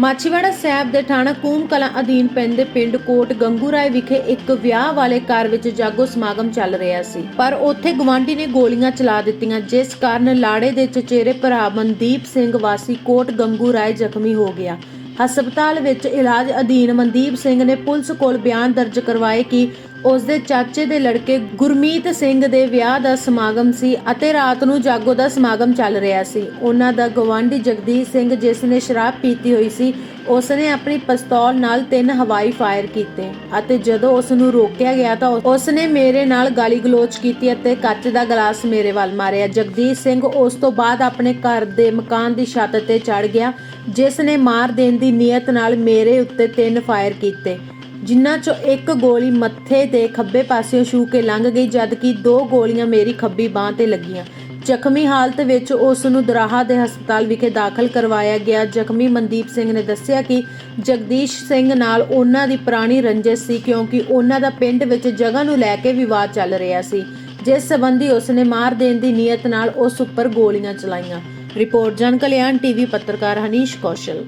ਮਾਛੀਵਾੜਾ ਸਾਹਿਬ ਦੇ ਥਾਣਾ ਕੂਮ ਕਲਾਂ ਅਧੀਨ ਪੈਂਦੇ ਪਿੰਡ ਕੋਟ ਗੰਗੂਰਾਏ ਵਿਖੇ ਇੱਕ ਵਿਆਹ ਵਾਲੇ ਘਰ ਵਿੱਚ ਜਾਗੋ ਸਮਾਗਮ ਚੱਲ ਰਿਹਾ ਸੀ। ਪਰ ਉੱਥੇ ਗਵਾਂਢੀ ਨੇ ਗੋਲੀਆਂ ਚਲਾ ਦਿੱਤੀਆਂ, ਜਿਸ ਕਾਰਨ ਲਾੜੇ ਦੇ ਚਚੇਰੇ ਭਰਾ ਮਨਦੀਪ ਸਿੰਘ ਵਾਸੀ ਕੋਟ ਗੰਗੂ ਰਾਏ ਜ਼ਖਮੀ ਹੋ ਗਿਆ। ਹਸਪਤਾਲ ਵਿੱਚ ਇਲਾਜ ਅਧੀਨ ਮਨਦੀਪ ਸਿੰਘ ਨੇ ਪੁਲਿਸ ਕੋਲ ਬਿਆਨ ਦਰਜ ਕਰਵਾਏ ਕਿ ਉਸ ਦੇ ਚਾਚੇ ਦੇ ਲੜਕੇ ਗੁਰਮੀਤ ਸਿੰਘ ਦੇ ਵਿਆਹ ਦਾ ਸਮਾਗਮ ਸੀ ਅਤੇ ਰਾਤ ਨੂੰ ਜਾਗੋ ਦਾ ਸਮਾਗਮ ਚੱਲ ਰਿਹਾ ਸੀ। ਉਹਨਾਂ ਦਾ ਗਵਾਂਢੀ ਜਗਦੀਸ਼ ਸਿੰਘ, ਜਿਸ ਨੇ ਸ਼ਰਾਬ ਪੀਤੀ ਹੋਈ ਸੀ ਉਸ ਨੇ ਆਪਣੀ ਪਿਸਤੌਲ ਨਾਲ ਤਿੰਨ ਹਵਾਈ ਫਾਇਰ ਕੀਤੇ ਅਤੇ ਜਦੋਂ ਉਸ ਨੂੰ ਰੋਕਿਆ ਗਿਆ ਤਾਂ ਉਸ ਨੇ ਮੇਰੇ ਨਾਲ ਗਾਲੀ ਗਲੋਚ ਕੀਤੀ ਅਤੇ ਕੱਚ ਦਾ ਗਲਾਸ ਮੇਰੇ ਵੱਲ ਮਾਰਿਆ। ਜਗਦੀਸ਼ ਸਿੰਘ ਉਸ ਤੋਂ ਬਾਅਦ ਆਪਣੇ ਘਰ ਦੇ ਮਕਾਨ ਦੀ ਛੱਤ ਤੇ ਚੜ ਗਿਆ, ਜਿਸ ਨੇ ਮਾਰ ਦੇਣ ਦੀ ਨੀਅਤ ਨਾਲ ਮੇਰੇ ਉੱਤੇ ਤਿੰਨ ਫਾਇਰ ਕੀਤੇ। ਜਿਨ੍ਹਾਂ ਚੋਂ ਇੱਕ ਗੋਲੀ ਮੱਥੇ ਦੇ ਖੱਬੇ ਪਾਸਿਓਂ ਛੂ ਕੇ ਲੰਘ ਗਈ, ਜਦਕਿ ਦੋ ਗੋਲੀਆਂ ਮੇਰੀ ਖੱਬੀ ਬਾਹ ਤੇ ਲੱਗੀਆਂ। ਜ਼ਖਮੀ ਹਾਲਤ ਵਿੱਚ ਉਸ ਨੂੰ ਦਰਾਹਾ ਦੇ ਹਸਪਤਾਲ ਵਿਖੇ ਦਾਖਲ ਕਰਵਾਇਆ ਗਿਆ। ਜ਼ਖਮੀ ਮਨਦੀਪ ਸਿੰਘ ਨੇ ਦੱਸਿਆ ਕਿ ਜਗਦੀਸ਼ ਸਿੰਘ ਨਾਲ ਉਹਨਾਂ ਦੀ ਪੁਰਾਣੀ ਰੰਜਿਸ਼ ਸੀ, ਕਿਉਂਕਿ ਉਹਨਾਂ ਦਾ ਪਿੰਡ ਵਿੱਚ ਜਗ੍ਹਾ ਨੂੰ ਲੈ ਕੇ ਵਿਵਾਦ ਚੱਲ ਰਿਹਾ ਸੀ, ਜਿਸ ਸੰਬੰਧੀ ਉਸ ਨੇ ਮਾਰ ਦੇਣ ਦੀ ਨੀਅਤ ਨਾਲ ਉਸ ਉੱਪਰ ਗੋਲੀਆਂ ਚਲਾਈਆਂ। ਰਿਪੋਰਟ ਜਨ ਕਲਿਆਣ ਟੀਵੀ ਪੱਤਰਕਾਰ ਹਨੀਸ਼ ਕੌਸ਼ਲ।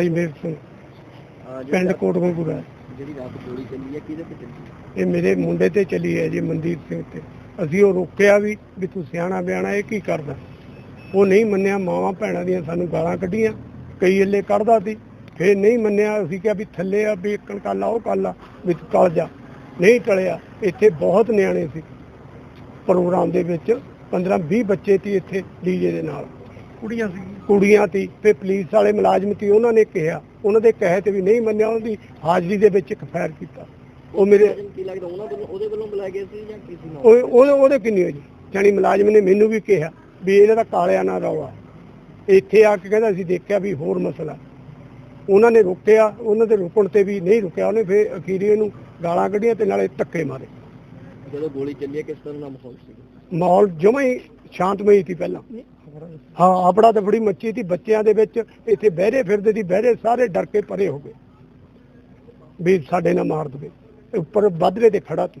ਅਜਮੇਰ ਸਿੰਘ। ਪਿੰਡ ਕੋਟਗੰਗੂਰਾ ਜਿਹੜੀ ਰਾਤ ਗੋਲੀ ਚੱਲੀ ਹੈ ਕਿਹਦੇ ਤੇ ਚੱਲੀ? ਇਹ ਮੇਰੇ ਮੁੰਡੇ ਤੇ ਚੱਲੀ ਹੈ ਜੀ ਮਨਦੀਪ ਸਿੰਘ ਤੇ। ਅਸੀਂ ਉਹ ਰੋਕਿਆ ਵੀ ਵੀ ਤੂੰ ਸਿਆਣਾ ਬਿਆਣਾ ਇਹ ਕੀ ਕਰਦਾ? ਉਹ ਨਹੀਂ ਮੰਨਿਆ ਮਾਵਾਂ ਭੈਣਾਂ ਦੀਆਂ ਸਾਨੂੰ ਗਾਲਾਂ ਕੱਢੀਆਂ ਕਈ ਇੱਲੇ ਕੱਢਦਾ ਸੀ। ਫੇਰ ਨਹੀਂ ਮੰਨਿਆ ਅਸੀਂ ਕਿਹਾ ਵੀ ਥੱਲੇ ਆ ਵੀ ਇੱਕਣ ਕੱਲਾ ਉਹ ਕੱਲਾ ਵੀ ਤੂੰ ਟਲ ਜਾ। ਨਹੀਂ ਟਲਿਆ ਇੱਥੇ ਬਹੁਤ ਨਿਆਣੇ ਸੀ। ਪ੍ਰੋਗਰਾਮ ਦੇ ਵਿੱਚ 15 20 ਬੱਚੇ ਸੀ ਇੱਥੇ ਡੀਜੇ ਦੇ ਨਾਲ। ਕੁੜੀਆਂ ਸੀ ਕੁੜੀਆਂ ਸੀ ਤੇ ਪੁਲਿਸ ਵਾਲੇ ਮੁਲਾਜ਼ਮ ਸੀ ਉਹਨਾਂ ਨੇ ਕਿਹਾ ਉਹਨਾਂ ਦੇ ਕਹੇ ਤੇ ਵੀ ਨਹੀਂ ਮੰਨਿਆ ਉਹਦੀ ਹਾਜ਼ਰੀ ਦੇ ਵਿੱਚ ਇੱਕ ਫਾਇਰ ਕੀਤਾ। ਉਹ ਮੇਰੇ ਕੀ ਲੱਗਦਾ ਉਹਨਾਂ ਵੱਲੋਂ ਉਹਦੇ ਵੱਲੋਂ ਬੁਲਾਇਆ ਗਿਆ ਸੀ ਜਾਂ ਕਿਸੇ ਨੂੰ ਉਹ ਉਹਦੇ ਜਾਨੀ ਮੁਲਾਜ਼ਮ ਨੇ ਮੈਨੂੰ ਵੀ ਕਿਹਾ ਵੀ ਇਹਨਾਂ ਦਾ ਕਾਲਿਆ ਨਾ ਰੌਲਾ। ਇੱਥੇ ਆ ਕੇ ਕਹਿੰਦਾ ਅਸੀਂ ਦੇਖਿਆ ਵੀ ਹੋਰ ਮਸਲਾ। ਉਹਨਾਂ ਨੇ ਰੋਕਿਆ ਉਹਨਾਂ ਦੇ ਰੁਕਣ ਤੇ ਵੀ ਨਹੀਂ ਰੁਕਿਆ। ਉਹਨੇ ਫੇਰ ਅਖੀਰੀ ਇਹਨੂੰ ਗਾਲਾਂ ਕੱਢੀਆਂ ਤੇ ਨਾਲੇ ਧੱਕੇ ਮਾਰੇ। ਜਦੋਂ ਗੋਲੀ ਚੱਲੀ ਕਿਸ ਤਰ੍ਹਾਂ ਦਾ ਮਾਹੌਲ ਸੀ? ਮਾਹੌਲ ਜਮਾਂ ਹੀ ਸ਼ਾਂਤਮਈ ਸੀ ਪਹਿਲਾਂ। ਹਾਂ ਆਪੜਾ ਤਾਂ ਬੜੀ ਮੱਚੀ ਸੀ ਬੱਚਿਆਂ ਦੇ ਵਿੱਚ ਇੱਥੇ ਬਹਿਰੇ ਫਿਰਦੇ ਸੀ ਬਹਿਰੇ ਸਾਰੇ ਡਰ ਕੇ ਪਰੇ ਹੋ ਗਏ। ਵੀ ਸਾਡੇ ਨਾਲ ਮਾਰ ਦਵੇ। ਉੱਪਰ ਵੱਧਰੇ ਤੇ ਖੜਾ ਸੀ।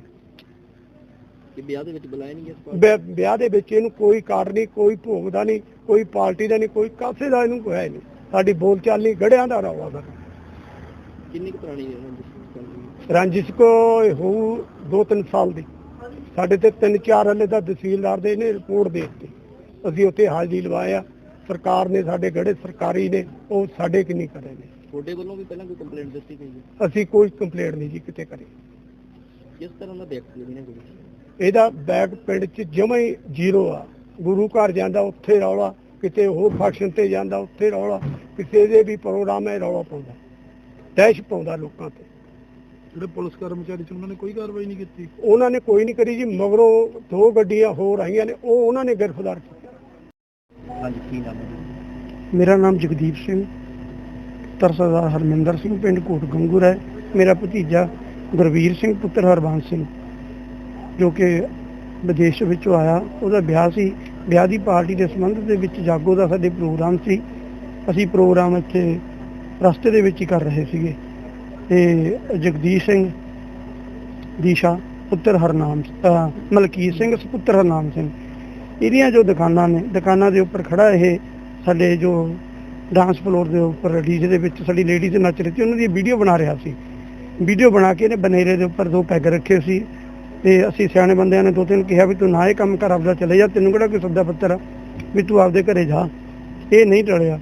ਕਿ ਵਿਆਹ ਦੇ ਵਿੱਚ ਬੁਲਾਇਆ ਨਹੀਂ ਗਿਆ ਵਿਆਹ ਦੇ ਵਿੱਚ ਇਹਨੂੰ ਕੋਈ ਕਾਰਡ ਨਹੀਂ ਕੋਈ ਭੋਗ ਦਾ ਨਹੀਂ ਕੋਈ ਪਾਰਟੀ ਦਾ ਨਹੀਂ ਕੋਈ ਕਾਸੇ ਦਾ ਇਹਨੂੰ ਕੋਈ ਹੈ ਨਹੀਂ। ਸਾਡੀ ਬੋਲ ਚਾਲ ਨਹੀਂ ਗੜਿਆਂ ਦਾ ਰੌਲਾ ਦਾ। ਕਿੰਨੀ ਕੁ ਪੁਰਾਣੀ ਹੈ ਰੰਜਿਸ਼ ਚੱਲ ਰਹੀ ਹੈ? ਰੰਜਿਸ਼ ਕੋ ਹੋਊ ਦੋ ਤਿੰਨ ਸਾਲ ਦੀ। ਸਾਡੇ ਤੇ ਤਿੰਨ ਚਾਰ ਹਲੇ ਦਾ ਤਹਿਸੀਲਦਾਰ ਦੇ ਨੇ ਰਿਪੋਰਟ ਦੇ ਦਿੱਤੀ। ਅਸੀਂ ਉੱਥੇ ਹਾਜ਼ਰੀ ਲਵਾਇਆ ਸਰਕਾਰ ਨੇ ਸਾਡੇ ਗੜੇ ਸਰਕਾਰੀ ਨੇ ਉਹ ਸਾਡੇ ਕਿ ਨਹੀਂ ਕਰੇ ਨੇ। ਤੁਹਾਡੇ ਵੱਲੋਂ ਵੀ ਪਹਿਲਾਂ ਕੋਈ ਕੰਪਲੇਂਟ ਦਿੱਤੀ ਗਈ ਹੈ? ਅਸੀਂ ਕੋਈ ਕੰਪਲੇਂਟ ਨਹੀਂ ਜੀ ਕਿਤੇ ਕਰੀ। ਕਿਸ ਤਰ੍ਹਾਂ ਦਾ ਵਿਅਕਤੀ ਗੋਲੀ ਚੱਲੀ ਇਹਦਾ ਬੈਗ ਪਿੰਡ 'ਚ ਜਮਾਂ ਹੀ ਜ਼ੀਰੋ ਆ। ਗੁਰੂ ਘਰ ਜਾਂਦਾ ਉੱਥੇ ਰੌਲਾ। ਕਿਤੇ ਹੋਰ ਫੰਕਸ਼ਨ ਤੇ ਜਾਂਦਾ ਉੱਥੇ ਰੌਲਾ। ਕਿਸੇ ਦੇ ਵੀ ਪ੍ਰੋਗਰਾਮ ਹੈ ਰੌਲਾ ਪਾਉਂਦਾ। ਦਹਿਸ਼ ਪਾਉਂਦਾ ਲੋਕਾਂ ਤੇ। ਜਿਹੜੇ ਪੁਲਿਸ ਕਰਮਚਾਰੀ ਸੀ ਉਹਨਾਂ ਨੇ ਕੋਈ ਕਾਰਵਾਈ ਨਹੀਂ ਕੀਤੀ? ਉਹਨਾਂ ਨੇ ਕੋਈ ਨਹੀਂ ਕਰੀ ਜੀ ਮਗਰੋਂ ਦੋ ਗੱਡੀਆਂ ਹੋਰ ਆਈਆਂ ਨੇ ਉਹ ਉਹਨਾਂ ਨੇ ਗ੍ਰਿਫਤਾਰ ਕੀਤਾ ਹਾਂਜੀ ਕੀ ਨਾਮ ਹੈ ਜੀ? ਮੇਰਾ ਨਾਮ ਜਗਦੀਪ ਸਿੰਘ ਪੁੱਤਰ ਸਰਦਾਰ ਹਰਮਿੰਦਰ ਸਿੰਘ, ਪਿੰਡ ਕੋਟ ਗੰਗੂਰ ਹੈ। ਮੇਰਾ ਭਤੀਜਾ ਗੁਰਵੀਰ ਸਿੰਘ, ਪੁੱਤਰ ਹਰਬੰਸ ਸਿੰਘ, ਜੋ ਕਿ ਵਿਦੇਸ਼ ਵਿੱਚੋਂ ਆਇਆ। ਉਹਦਾ ਵਿਆਹ ਸੀ। ਵਿਆਹ ਦੀ ਪਾਰਟੀ ਦੇ ਸੰਬੰਧ ਦੇ ਵਿੱਚ ਜਾਗੋ ਦਾ ਸਾਡੇ ਪ੍ਰੋਗਰਾਮ ਸੀ। ਅਸੀਂ ਪ੍ਰੋਗਰਾਮ ਇੱਥੇ ਰਸਤੇ ਦੇ ਵਿੱਚ ਹੀ ਕਰ ਰਹੇ ਸੀਗੇ। ਤੇ ਜਗਦੀਸ਼ ਸਿੰਘ ਦੀਸ਼ਾ, ਪੁੱਤਰ ਹਰਨਾਮ, ਅਹ ਮਲਕੀਤ ਸਿੰਘ, ਪੁੱਤਰ ਹਰਨਾਮ ਸਿੰਘ ਇਹਦੀਆਂ ਜੋ ਦੁਕਾਨਾਂ ਨੇ, ਦੁਕਾਨਾਂ ਦੇ ਉੱਪਰ ਖੜਾ ਇਹ ਸਾਡੇ ਜੋ ਡਾਂਸ ਫਲੋਰ ਦੇ ਉੱਪਰ ਡੀਜੇ ਦੇ ਵਿੱਚ, ਸਾਡੀ ਲੇਡੀਜ਼ ਨੱਚ ਰਹੀ ਸੀ ਉਹਨਾਂ ਦੀ ਵੀਡੀਓ ਬਣਾ ਰਿਹਾ ਸੀ। ਵੀਡੀਓ ਬਣਾ ਕੇ ਇਹਨੇ ਬਨੇਰੇ ਦੇ ਉੱਪਰ ਦੋ ਪੈਗ ਰੱਖੇ ਸੀ ਤੇ ਅਸੀਂ ਸਿਆਣੇ ਬੰਦਿਆਂ ਨੇ ਦੋ ਤਿੰਨ ਕਿਹਾ ਵੀ ਤੂੰ ਨਾ ਇਹ ਕੰਮ ਕਰ, ਆਪਦਾ ਚਲੇ ਜਾ, ਤੈਨੂੰ ਕਿਹੜਾ ਕੋਈ ਸੱਦਾ ਪੱਤਰ ਵੀ ਤੂੰ ਆਪਦੇ ਘਰੇ ਜਾ। ਇਹ ਨਹੀਂ ਟਲਿਆ।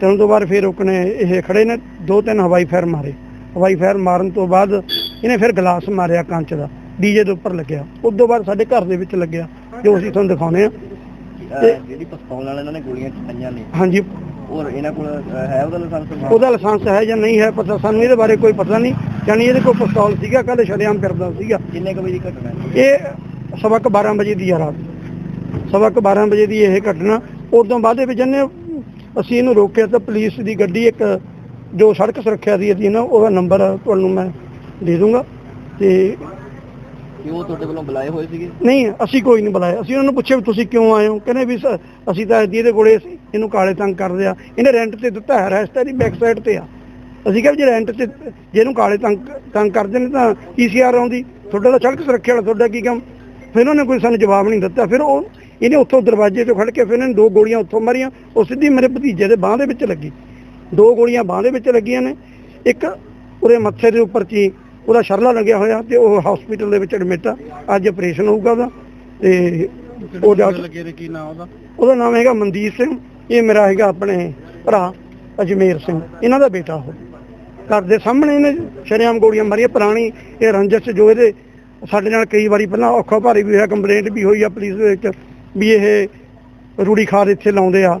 ਤੇ ਉਸ ਤੋਂ ਬਾਅਦ ਫਿਰ ਉਹਨੇ ਇਹ ਖੜੇ ਨੇ, ਦੋ ਤਿੰਨ ਹਵਾਈ ਫਾਇਰ ਮਾਰੇ। ਹਵਾਈ ਫਾਇਰ ਮਾਰਨ ਤੋਂ ਬਾਅਦ ਇਹਨੇ ਫਿਰ ਗਲਾਸ ਮਾਰਿਆ ਕੰਚ ਦਾ, ਡੀਜੇ ਦੇ ਉੱਪਰ ਲੱਗਿਆ। ਉਸ ਤੋਂ ਬਾਅਦ ਸਾਡੇ ਘਰ ਦੇ ਵਿੱਚ ਲੱਗਿਆ। ਜੋ ਅਸੀਂ ਤੁਹਾਨੂੰ ਦਿਖਾਉਨੇ ਆ। ਜਿਹੜੀ ਪਿਸਤੌਲ ਨਾਲ ਇਹਨਾਂ ਨੇ ਗੋਲੀਆਂ ਚਲਾਈਆਂ ਨੇ। ਹਾਂਜੀ। ਔਰ ਇਹਨਾਂ ਕੋਲ ਹੈ ਉਹਦਾ ਲਾਇਸੈਂਸ ਉਹਦਾ ਲਾਇਸੈਂਸ ਹੈ ਜਾਂ ਨਹੀਂ ਹੈ ਪਤਾ ਸਾਨੂੰ ਇਹਦੇ ਬਾਰੇ ਕੋਈ ਪਤਾ ਨਹੀਂ। ਯਾਨੀ ਇਹਦੇ ਕੋਲ ਪਿਸਤੌਲ ਸੀਗਾ ਕੱਲ ਸ਼ਰੇਆਮ ਕਰਦਾ ਸੀਗਾ। ਕਿੰਨੇ ਕੁ ਵਜੇ ਦੀ ਘਟਨਾ ਇਹ ਸਵਾ ਕੁ 12 ਵਜੇ ਦੀ ਆ ਰਾਤ। ਸਵਾ ਕੁ 12 ਵਜੇ ਦੀ ਇਹ ਘਟਨਾ। ਉਦੋਂ ਬਾਅਦ ਦੇ ਵਿੱਚ ਇਹਨੇ ਅਸੀਂ ਇਹਨੂੰ ਰੋਕਿਆ ਤਾਂ ਪੁਲਿਸ ਦੀ ਗੱਡੀ ਇੱਕ ਜੋ ਸੜਕ ਸੁਰੱਖਿਆ ਦੀ ਅਧੀਨ ਉਹਦਾ ਨੰਬਰ ਤੁਹਾਨੂੰ ਮੈਂ ਦੇ ਦੂੰਗਾ। ਤੇ ਕਿ ਉਹ ਤੁਹਾਡੇ ਵੱਲੋਂ ਬੁਲਾਏ ਹੋਏ ਸੀਗੇ? ਨਹੀਂ, ਅਸੀਂ ਕੋਈ ਨਹੀਂ ਬੁਲਾਇਆ। ਅਸੀਂ ਉਹਨਾਂ ਨੂੰ ਪੁੱਛਿਆ ਵੀ ਤੁਸੀਂ ਕਿਉਂ ਆਏ ਹੋ? ਕਹਿੰਦੇ ਵੀ ਸ- ਅਸੀਂ ਤਾਂ ਇਹਦੇ ਕੋਲੇ ਸੀ, ਇਹਨੂੰ ਕਾਲੇ ਤੰਗ ਕਰਦੇ ਆ। ਇਹਨੇ ਰੈਂਟ ਤੇ ਦਿੱਤਾ ਹੈ ਰੈਸਟ ਦੀ ਬੈਕ ਸਾਈਡ ਤੇ ਆ। ਅਸੀਂ ਕਿਹਾ ਵੀ ਜੇ ਰੈਂਟ ਤੇ, ਜੇ ਇਹਨੂੰ ਕਾਲੇ ਤੰਗ ਤੰਗ ਕਰਦੇ ਨੇ ਤਾਂ ਈਸੀਆਰ ਆਉਂਦੀ। ਤੁਹਾਡਾ ਤਾਂ ਸੜਕ ਸੁਰੱਖਿਆ ਵਾਲਾ ਤੁਹਾਡਾ ਕੀ ਕੰਮ? ਫਿਰ ਉਹਨਾਂ ਨੇ ਕੋਈ ਸਾਨੂੰ ਜਵਾਬ ਨਹੀਂ ਦਿੱਤਾ। ਫਿਰ ਉਹ, ਇਹਨੇ ਉੱਥੋਂ ਦਰਵਾਜ਼ੇ ਚੋਂ ਖੜ ਕੇ ਫਿਰ ਇਹਨੇ ਦੋ ਗੋਲੀਆਂ ਉੱਥੋਂ ਮਾਰੀਆਂ। ਉਹ ਸਿੱਧੀ ਮੇਰੇ ਭਤੀਜੇ ਦੇ ਬਾਹ ਦੇ ਵਿੱਚ ਲੱਗੀ। ਦੋ ਗੋਲੀਆਂ ਬਾਹ ਦੇ ਵਿੱਚ ਲੱਗੀਆਂ ਨੇ। ਇੱਕ ਉਹਦੇ ਮੱਥੇ ਦੇ ਉੱਪਰ ਚੀ ਉਹਦਾ ਸ਼ਰਲਾ ਲੱਗਿਆ ਹੋਇਆ ਤੇ ਉਹ ਹਸਪੀਟਲ ਦੇ ਵਿੱਚ ਐਡਮਿਟ ਆ। ਅੱਜ ਆਪਰੇਸ਼ਨ ਹੋਊਗਾ ਉਹਦਾ ਤੇ ਉਹ ਡਾਕਟਰ ਲੱਗੇ ਤੇ ਕੀ ਨਾਮ ਉਹਦਾ? ਉਹਦਾ ਨਾਮ ਹੈਗਾ ਮਨਦੀਪ ਸਿੰਘ ਇਹ ਮੇਰਾ ਹੈਗਾ ਆਪਣੇ ਭਰਾ ਅਜਮੇਰ ਸਿੰਘ ਇਹਨਾਂ ਦਾ ਬੇਟਾ ਉਹ। ਘਰ ਦੇ ਸਾਹਮਣੇ ਇਹਨੇ ਸ਼ਰੇਆਮ ਗੋਲੀਆਂ ਮਾਰੀਆਂ ਪੁਰਾਣੀ ਇਹ ਰੰਜਸ ਜੋ ਇਹਦੇ ਸਾਡੇ ਨਾਲ ਕਈ ਵਾਰੀ ਪਹਿਲਾਂ ਔਖਾ ਭਾਰੀ ਵੀ ਹੋਇਆ ਕੰਪਲੇਂਟ ਵੀ ਹੋਈ ਆ ਪੁਲਿਸ ਦੇ ਵਿੱਚ ਵੀ ਇਹ ਰੂੜੀ ਖਾਦ ਇੱਥੇ ਲਾਉਂਦੇ ਆ।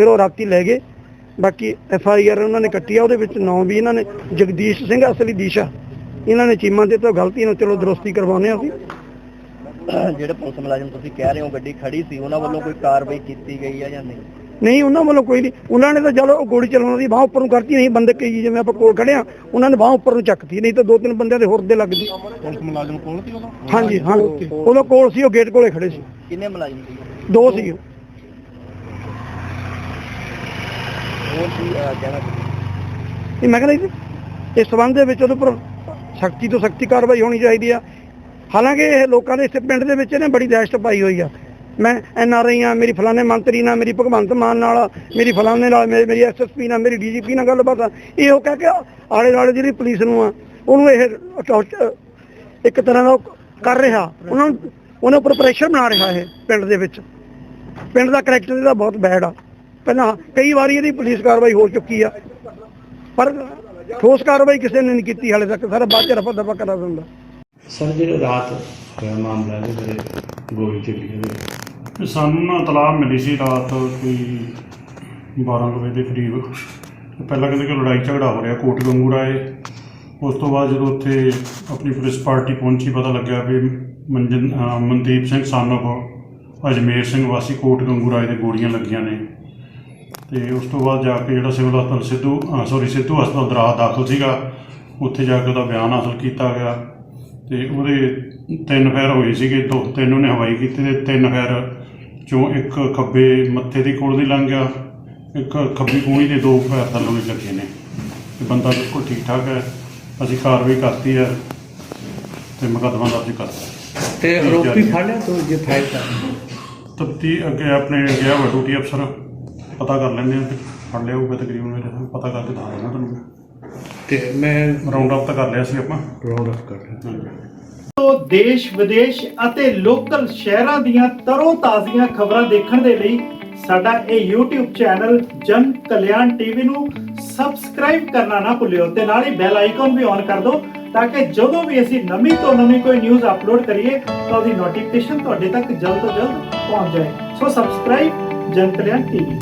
ਫਿਰ ਉਹ ਰਾਤੀ ਲੈ ਗਏ। ਬਾਕੀ ਐਫ ਆਈ ਆਰ ਉਹਨਾਂ ਨੇ ਕੱਟੀ ਆ ਉਹਦੇ ਵਿੱਚ ਨਾਂ ਵੀ ਇਹਨਾਂ ਨੇ ਜਗਦੀਸ਼ ਸਿੰਘ ਅਸਲੀ ਦੀਸ਼ਾ। ਇਹਨਾਂ ਨੇ ਚੀਮਾ ਦੇ ਤੋਂ ਗਲਤੀ ਨਾਲ ਚਲੋ ਦਰੁਸਤੀ ਕਰਵਾਉਂਦੇ ਆ ਅਸੀਂ। ਜਿਹੜੇ ਪੁਲਿਸ ਮੁਲਾਜ਼ਮ ਤੁਸੀਂ ਕਹਿ ਰਹੇ ਹੋ ਗੱਡੀ ਖੜੀ ਸੀ ਉਹਨਾਂ ਵੱਲੋਂ ਕੋਈ ਕਾਰਵਾਈ ਕੀਤੀ ਗਈ ਹੈ ਜਾਂ ਨਹੀਂ? ਨਹੀਂ ਉਹਨਾਂ ਵੱਲੋਂ ਕੋਈ ਨਹੀਂ। ਉਹਨਾਂ ਨੇ ਤਾਂ ਚਲੋ ਉਹ ਗੋਲੀ ਚਲਾਉਣ ਦੀ ਬਾਹ ਉੱਪਰ ਨੂੰ ਕਰਤੀ ਨਹੀਂ ਬੰਦੇ ਕਈ ਜਿਵੇਂ ਆਪਾਂ ਕੋਲ ਖੜੇ ਆ ਉਹਨਾਂ ਨੇ ਬਾਹ ਉੱਪਰ ਨੂੰ ਚੱਕਤੀ ਨਹੀਂ ਤਾਂ ਦੋ ਤਿੰਨ ਬੰਦਿਆਂ ਦੇ ਹੋਰ ਦੇ ਲੱਗਦੀ ਪੁਲਿਸ ਮੁਲਾਜ਼ਮ ਕੋਲ ਸੀ ਉਹਦਾ ਹਾਂਜੀ ਹਾਂ। ਉਹਦੇ ਕੋਲ ਸੀ ਉਹ ਗੇਟ ਕੋਲੇ ਖੜੇ ਸੀ। ਕਿੰਨੇ ਮੁਲਾਜ਼ਮ ਸੀ? ਦੋ ਸੀ ਹੋਰ ਕੀ ਅਹ, ਕਹਿਣਾ ਇਹ ਮੈਂ ਕਹਿੰਦਾ ਜੀ, ਇਸ ਸੰਬੰਧ ਦੇ ਵਿੱਚ ਉਹਦੇ ਉੱਪਰ ਸਖਤੀ ਤੋਂ ਸਖਤੀ ਕਾਰਵਾਈ ਹੋਣੀ ਚਾਹੀਦੀ ਆ। ਹਾਲਾਂਕਿ ਇਹ ਲੋਕਾਂ ਦੇ ਇਸ ਪਿੰਡ ਦੇ ਵਿੱਚ ਇਹਨੇ ਬੜੀ ਦਹਿਸ਼ਤ ਪਾਈ ਹੋਈ ਆ। ਮੈਂ ਐਨ ਆਰ ਆਈ ਆ ਮੇਰੀ ਫਲਾਣੇ ਮੰਤਰੀ ਨਾਲ ਮੇਰੀ ਭਗਵੰਤ ਮਾਨ ਨਾਲ ਮੇਰੀ ਫਲਾਣੇ ਨਾਲ ਮੇਰੀ ਮੇਰੀ ਐਸਐਸਪੀ ਨਾਲ ਮੇਰੀ ਡੀਜੀਪੀ ਨਾਲ ਗੱਲਬਾਤ ਆ। ਇਹ ਉਹ ਕਹਿ ਕੇ ਆਲੇ ਦੁਆਲੇ ਜਿਹੜੀ ਪੁਲਿਸ ਨੂੰ ਆ ਉਹਨੂੰ ਇਹ ਟੌਰਚ- ਇੱਕ ਤਰ੍ਹਾਂ ਦਾ ਉਹ ਕਰ ਰਿਹਾ। ਉਹਨਾਂ ਨੂੰ ਉਹਨਾਂ ਉੱਪਰ ਪ੍ਰੈਸ਼ਰ ਬਣਾ ਰਿਹਾ ਇਹ ਪਿੰਡ ਦੇ ਵਿੱਚ। ਪਿੰਡ ਦਾ ਕਰੈਕਟਰ ਇਹਦਾ ਬਹੁਤ ਬੈਡ ਆ। ਪਹਿਲਾਂ ਕਈ ਵਾਰੀ ਇਹਦੀ ਪੁਲਿਸ ਕਾਰਵਾਈ ਹੋ ਚੁੱਕੀ ਆ। ਪਰ ਠੋਸ ਕਾਰਵਾਈ ਕਿਸੇ ਨੇ ਨਹੀਂ ਕੀਤੀ ਹਾਲੇ ਤੱਕ। ਸਾਰਾ ਬਾਅਦ ਚ ਰਫਾ ਦਫਾ ਕਰਾ ਦਿੰਦਾ। ਸਰ ਜਿਹੜੇ ਰਾਤ ਹੋਇਆ ਮਾਮਲਾ ਇਹਦੇ ਬਾਰੇ ਗੋਲੀ ਚੱਲੀ ਤੇ ਸਾਨੂੰ ਨਾ ਤਲਾਹ ਮਿਲੀ ਸੀ ਰਾਤ ਕੋਈ 12 ਕੁ ਵਜੇ ਦੇ ਕਰੀਬ। ਪਹਿਲਾਂ ਕਹਿੰਦੇ ਕਿ ਲੜਾਈ ਝਗੜਾ ਹੋ ਰਿਹਾ ਕੋਟ ਗੰਗੂਰਾ ਏ। ਉਸ ਤੋਂ ਬਾਅਦ ਜਦੋਂ ਉੱਥੇ ਆਪਣੀ ਪੁਲਿਸ ਪਾਰਟੀ ਪਹੁੰਚੀ ਪਤਾ ਲੱਗਿਆ ਵੀ ਮਨਦੀਪ ਸਿੰਘ ਸਾਨੋਫ ਅਜਮੇਰ ਸਿੰਘ ਵਾਸੀ ਕੋਟ ਗੰਗੂਰਾ ਦੇ ਗੋਲੀਆਂ ਲੱਗੀਆਂ ਨੇ। ਤੇ ਉਸ ਤੋਂ ਬਾਅਦ ਜਾ ਕੇ ਜਿਹੜਾ ਸਿਵਲ ਹਸਪਤਾਲ ਸਿੱਧੂ ਸੌਰੀ ਸਿੱਧੂ ਹਸਪਤਾਲ ਦਰਾਹ ਦਾਖਲ ਸੀਗਾ ਉੱਥੇ ਜਾ ਕੇ ਉਹਦਾ ਬਿਆਨ ਹਾਸਲ ਕੀਤਾ ਗਿਆ। ਤੇ ਉਹਦੇ ਤਿੰਨ ਫੈਰ ਹੋਏ ਸੀਗੇ ਦੋ ਤਿੰਨ ਉਹਨੇ ਹਵਾਈ ਕੀਤੇ ਤੇ ਤਿੰਨ ਫੈਰ ਚੋਂ ਇੱਕ ਖੱਬੇ ਮੱਥੇ ਦੀ ਕੋਲ ਦੀ ਲੰਘ ਗਿਆ ਇੱਕ ਖੱਬੀ ਕੂਣੀ ਦੇ ਦੋ ਫੈਰ ਥੱਲੋਂ ਵੀ ਲੱਗੇ ਨੇ। ਤੇ ਬੰਦਾ ਬਿਲਕੁਲ ਠੀਕ ਠਾਕ ਹੈ ਅਸੀਂ ਕਾਰਵਾਈ ਕਰਤੀ ਹੈ ਤੇ ਮੁਕੱਦਮਾ ਦਰਜ ਕਰਤਾ ਤੇ ਆਰੋਪੀ ਫੜ ਲਿਆ ਤੋ ਜੇ ਕਰ ਤਪਤੀ ਅੱਗੇ ਆਪਣੇ ਗਿਆ ਵਾ ਡਿਊਟੀ ਅਫਸਰ ਪਤਾ ਕਰ ਲੈਂਦੇ ਆ ਤੇ ਫੜ ਲਿਆ ਹੋਊਗਾ ਤਕਰੀਬਨ ਮੇਰੇ ਨਾਲ, ਪਤਾ ਕਰਕੇ ਦੱਸ ਦੇਣਾ ਤੁਹਾਨੂੰ ਤੇ ਮੈਂ ਰਾਉਂਡ ਅਪ ਤਾਂ ਕਰ ਲਿਆ ਸੀ ਆਪਾਂ। ਰਾਉਂਡ ਅਪ ਕਰ ਰਿਹਾ ਹਾਂਜੀ। ਤੋਂ ਦੇਸ਼ ਵਿਦੇਸ਼ ਅਤੇ ਲੋਕਲ ਸ਼ਹਿਰਾਂ ਦੀਆਂ ਤਰੋ ਤਾਜ਼ੀਆਂ ਖਬਰਾਂ ਦੇਖਣ ਦੇ ਲਈ ਸਾਡਾ ਇਹ YouTube ਚੈਨਲ ਜਨ ਕਲਿਆਣ ਟੀਵੀ ਨੂੰ ਸਬਸਕ੍ਰਾਈਬ ਕਰਨਾ ਨਾ ਭੁੱਲਿਓ ਤੇ ਨਾਲ ਹੀ ਬੈਲ ਆਈਕਨ ਵੀ ਔਨ ਕਰ ਦਿਓ ਤਾਂ ਕਿ ਜਦੋਂ ਵੀ ਅਸੀਂ ਨਵੀਂ ਤੋਂ ਨਵੀਂ ਕੋਈ ਨਿਊਜ਼ ਅਪਲੋਡ ਕਰੀਏ ਤਾਂ ਉਹਦੀ ਨੋਟੀਫਿਕੇਸ਼ਨ ਤੁਹਾਡੇ ਤੱਕ ਜਲਦ ਤੋਂ ਜਲਦ ਪਹੁੰਚ ਜਾਏ। ਸੋ ਸਬਸਕ੍ਰਾਈਬ ਜਨ ਕਲਿਆਣ ਟੀਵੀ